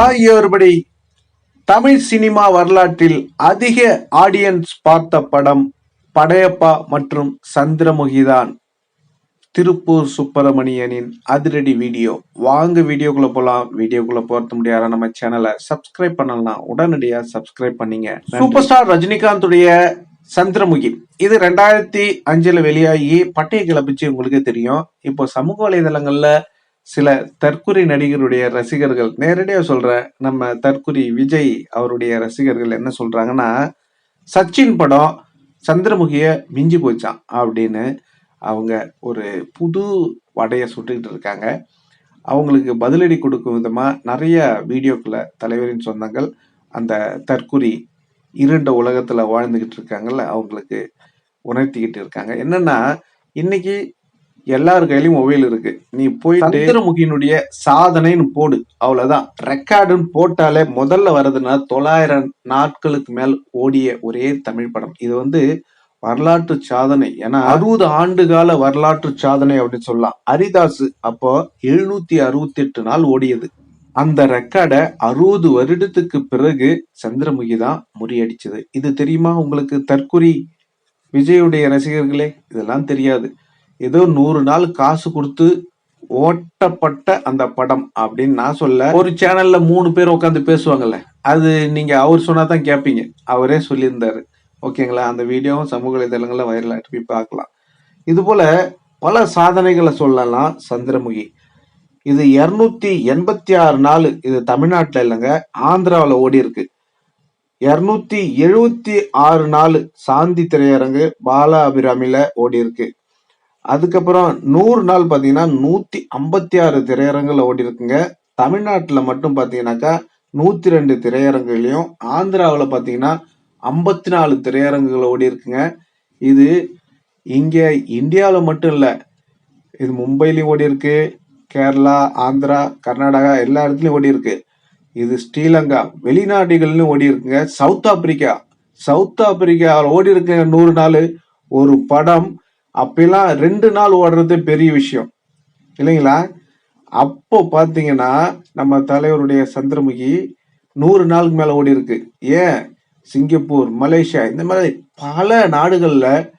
ஆகியோர்படி Tamil cinema வரலாற்றில் அதிக audience பார்த்த படம் படையப்பா மற்றும் சந்திரமுகிதான். திருப்பூர் சுப்பிரமணியனின் அதிரடி வீடியோ. வாங்க வீடியோக்குள்ள போலாம். வீடியோக்குள்ள போறது முடியாத? நம்ம சேனலை சப்ஸ்கிரைப் பண்ணலாம் உடனடியா சப்ஸ்கிரைப் பண்ணீங்க. சூப்பர் ஸ்டார் ரஜினிகாந்துடைய சந்திரமுகி. இது ரெண்டாயிரத்தி அஞ்சுல வெளியாகி பட்டையை கிளப்பிச்சு உங்களுக்கு தெரியும். இப்போ சமூக வலைதளங்கள்ல சில தற்குறி நடிகருடைய ரசிகர்கள் நேரடியாக சொல்ற நம்ம தற்குறி விஜய் அவருடைய ரசிகர்கள் என்ன சொல்றாங்கன்னா சச்சின் படம் சந்திரமுகிய மிஞ்சி போச்சான் அப்படின்னு அவங்க ஒரு புது வடையை சுட்டுக்கிட்டு இருக்காங்க. அவங்களுக்கு பதிலடி கொடுக்கும் விதமாக நிறைய வீடியோக்களை தலைவரின் சொந்தங்கள் அந்த தற்குறி இருண்ட உலகத்தில் வாழ்ந்துக்கிட்டு இருக்காங்கல்ல அவங்களுக்கு உணர்த்திக்கிட்டு இருக்காங்க. என்னென்னா இன்னைக்கு எல்லார் கையிலயும் மொபைல் இருக்கு. நீ போய் சந்திரமுகியினுடைய சாதனைன்னு போடு. அவ்வளவுதான். ரெக்கார்டுன்னு போட்டாலே முதல்ல வர்றதுன்னா தொள்ளாயிரம் நாட்களுக்கு மேல் ஓடிய ஒரே தமிழ் படம். இது வந்து வரலாற்று சாதனை. ஏன்னா அறுபது ஆண்டு கால வரலாற்று சாதனை அப்படின்னு சொல்லலாம். ஹரிதாஸ் அப்போ எழுநூத்தி அறுபத்தி எட்டு நாள் ஓடியது. அந்த ரெக்கார்டை அறுபது வருடத்துக்கு பிறகு சந்திரமுகி தான் முறியடிச்சது. இது தெரியுமா உங்களுக்கு? தற்குறி விஜயுடைய ரசிகர்களே இதெல்லாம் தெரியாது. ஏதோ நூறு நாள் காசு கொடுத்து ஓட்டப்பட்ட அந்த படம் அப்படின்னு நான் சொல்ல ஒரு சேனல்ல மூணு பேர் உட்காந்து பேசுவாங்கல்ல அது நீங்க அவர் சொன்னா தான் கேட்பீங்க அவரே சொல்லியிருந்தாரு. ஓகேங்களா? அந்த வீடியோவும் சமூக வலைதளங்கள்ல வைரல் ஆகிட்டு போய் பார்க்கலாம். இது போல பல சாதனைகளை சொல்லலாம் சந்திரமுகி. இது இரநூத்தி எண்பத்தி ஆறு நாள். இது தமிழ்நாட்டில் இல்லைங்க ஆந்திராவில் ஓடி இருக்கு. இரநூத்தி எழுபத்தி ஆறு நாள் சாந்தி திரையரங்கு பாலா அபிராமில ஓடி இருக்கு. அதுக்கப்புறம் நூறு நாள் பார்த்தீங்கன்னா நூற்றி ஐம்பத்தி ஆறு திரையரங்குல ஓடி இருக்குங்க தமிழ்நாட்டில் மட்டும் பார்த்தீங்கன்னாக்கா நூற்றி ரெண்டு திரையரங்குகளையும் ஆந்திராவில் பார்த்தீங்கன்னா ஐம்பத்தி நாலு திரையரங்குகள் ஓடி இருக்குங்க இது இங்கே இந்தியாவில் மட்டும் இல்லை இது மும்பையிலையும் ஓடி இருக்கு கேரளா ஆந்திரா கர்நாடகா எல்லா இடத்துலையும் ஓடி இருக்கு இது ஸ்ரீலங்கா வெளிநாடுகள்லயும் ஓடி இருக்குங்க சவுத் ஆப்பிரிக்கா சவுத் ஆப்பிரிக்காவில் ஓடி இருக்குங்க நூறு நாள். ஒரு படம் அப்பெல்லாம் ரெண்டு நாள் ஓடுறது பெரிய விஷயம். இல்லைங்களா? அப்போ பார்த்தீங்கன்னா நம்ம தலைவருடைய சந்திரமுகி நூறு நாளுக்கு மேலே ஓடி இருக்கு. ஏன்? சிங்கப்பூர் மலேசியா இந்த மாதிரி பல நாடுகளில்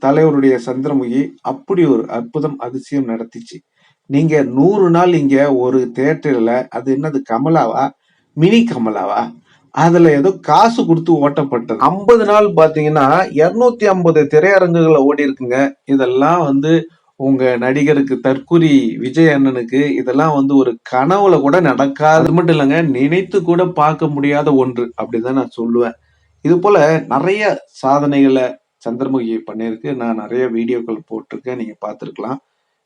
தலைவருடைய சந்திரமுகி அப்படி ஒரு அற்புதம் அதிசயம் நடத்திச்சு. நீங்க நூறு நாள் இங்க ஒரு தேட்டரில் அது என்னது கமலாவா? மினி கமலாவா? அதுல ஏதோ காசு கொடுத்து ஓட்டப்பட்டது. ஐம்பது நாள் பாத்தீங்கன்னா இருநூத்தி ஐம்பது திரையரங்குகளை ஓடி இருக்குங்க இதெல்லாம் வந்து உங்க நடிகருக்கு தற்குறி விஜய் அண்ணனுக்கு இதெல்லாம் வந்து ஒரு கனவுல கூட நடக்காது. மட்டும் இல்லைங்க நினைத்து கூட பார்க்க முடியாத ஒன்று அப்படிதான் நான் சொல்லுவேன். இது போல நிறைய சாதனைகளை சந்திரமுகி பண்ணியிருக்கு. நான் நிறைய வீடியோக்கள் போட்டிருக்கேன் நீங்க பார்த்துருக்கலாம்.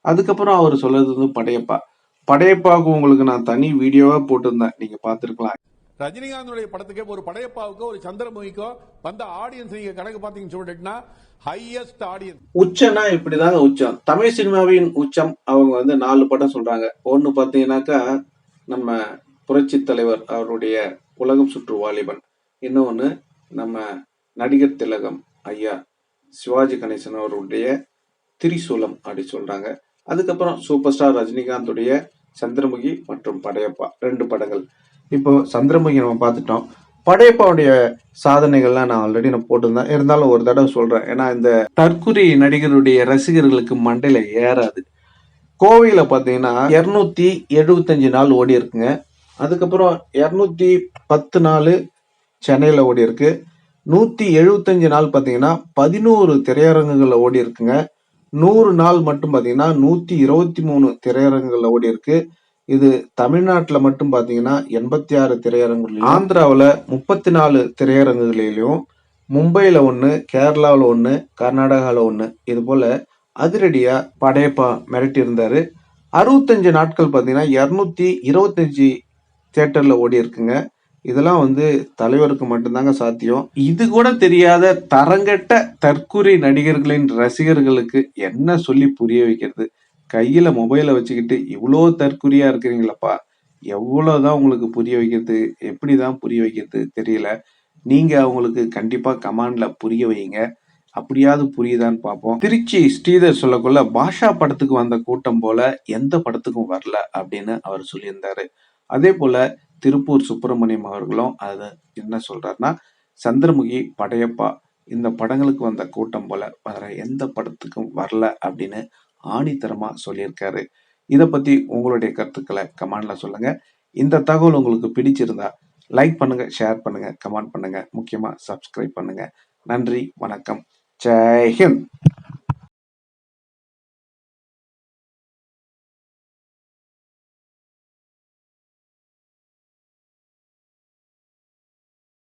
அதுக்கப்புறம் அவர் சொல்றது வந்து படையப்பா. படையப்பாவுக்கு உங்களுக்கு நான் தனி வீடியோவா போட்டிருந்தேன் நீங்க பார்த்துருக்கலாம். ரஜினிகாந்தனுடைய படத்துக்கே ஒரு படையப்பாவுக்கோ ஒரு சந்திரமுகிக்கோ வந்த ஆடியன்ஸ் நீங்க கணக்கு பாத்தீங்கன்னு சொல்லிட்டுனா ஹையஸ்ட் ஆடியன்ஸ் உச்சம்னா இப்படிதாங்க உச்சம். தமிழ் சினிமாவின் உச்சம் அவங்க வந்து நாலு படம் சொல்றாங்க. ஒன்னு பாத்தீங்கன்னாக்கா நம்ம புரட்சி தலைவர் அவருடைய உலகம் சுற்று வாலிபன். இன்னொன்னு நம்ம நடிகர் திலகம் ஐயா சிவாஜி கணேசன் அவருடைய திரிசூலம் அப்படி சொல்றாங்க. அதுக்கப்புறம் சூப்பர் ஸ்டார் ரஜினிகாந்துடைய சந்திரமுகி மற்றும் படையப்பா. ரெண்டு படங்கள். இப்போ சந்திரமுகி நம்ம பார்த்துட்டோம். படையப்பாவுடைய சாதனைகள்லாம் நான் ஆல்ரெடி நான் போட்டிருந்தேன். இருந்தாலும் ஒரு தடவை சொல்றேன். ஏன்னா இந்த தற்குறி நடிகருடைய ரசிகர்களுக்கு மண்டையில ஏறாது. கோவையில பார்த்தீங்கன்னா இரநூத்தி எழுபத்தஞ்சு நாள் ஓடி இருக்குங்க. அதுக்கப்புறம் இரநூத்தி பத்து நாள் சென்னையில் ஓடி இருக்கு. நூற்றி எழுபத்தஞ்சு நாள் பார்த்தீங்கன்னா பதினோரு திரையரங்குகளில் ஓடி இருக்குங்க. நூறு நாள் மட்டும் பார்த்தீங்கன்னா நூற்றி இருபத்தி மூணு திரையரங்குகளில் ஓடி இருக்குது இது தமிழ்நாட்டில் மட்டும் பார்த்தீங்கன்னா எண்பத்தி ஆறு திரையரங்குகள் ஆந்திராவில் முப்பத்தி நாலு திரையரங்குகளிலும் மும்பையில் ஒன்று கேரளாவில் ஒன்று கர்நாடகாவில் ஒன்று இது போல் அதிரடியாக படையப்பா மிரட்டியிருந்தார் அறுபத்தஞ்சு நாட்கள் பார்த்தீங்கன்னா இரநூத்தி இருபத்தஞ்சி தேட்டரில் ஓடி இருக்குங்க. இதெல்லாம் வந்து தலைவருக்கு மட்டும்தாங்க சாத்தியம். இது கூட தெரியாத தரங்கட்ட தற்குறி நடிகர்களின் ரசிகர்களுக்கு என்ன சொல்லி புரிய வைக்கிறது? கையில் மொபைலை வச்சுக்கிட்டு இவ்வளோ தற்குறியாக இருக்கிறீங்களப்பா? எவ்வளவுதான் உங்களுக்கு புரிய வைக்கிறது? எப்படி தான் புரிய வைக்கிறது தெரியல. நீங்கள் அவங்களுக்கு கண்டிப்பாக கமாண்டில் புரிய வைங்க. அப்படியாவது புரியுதான்னு பார்ப்போம். திருச்சி ஸ்ரீதர் சொல்லக்குள்ள பாஷா படத்துக்கு வந்த கூட்டம் போல எந்த படத்துக்கும் வரல அப்படின்னு அவர் சொல்லியிருந்தாரு. அதே போல திருப்பூர் சுப்பிரமணியம் அவர்களும் அது என்ன சொல்றாருன்னா சந்திரமுகி படையப்பா இந்த படங்களுக்கு வந்த கூட்டம் போல வர எந்த படத்துக்கும் வரல அப்படின்னு ஆணித்தரமாக சொல்லியிருக்காரு. இதை பத்தி உங்களுடைய கருத்துக்களை கமெண்டில் சொல்லுங்க. இந்த தகவல் உங்களுக்கு பிடிச்சிருந்தா லைக் பண்ணுங்க ஷேர் பண்ணுங்க கமெண்ட் பண்ணுங்க. முக்கியமா சப்ஸ்கிரைப் பண்ணுங்க. நன்றி வணக்கம். ஜெய்ஹிந்த்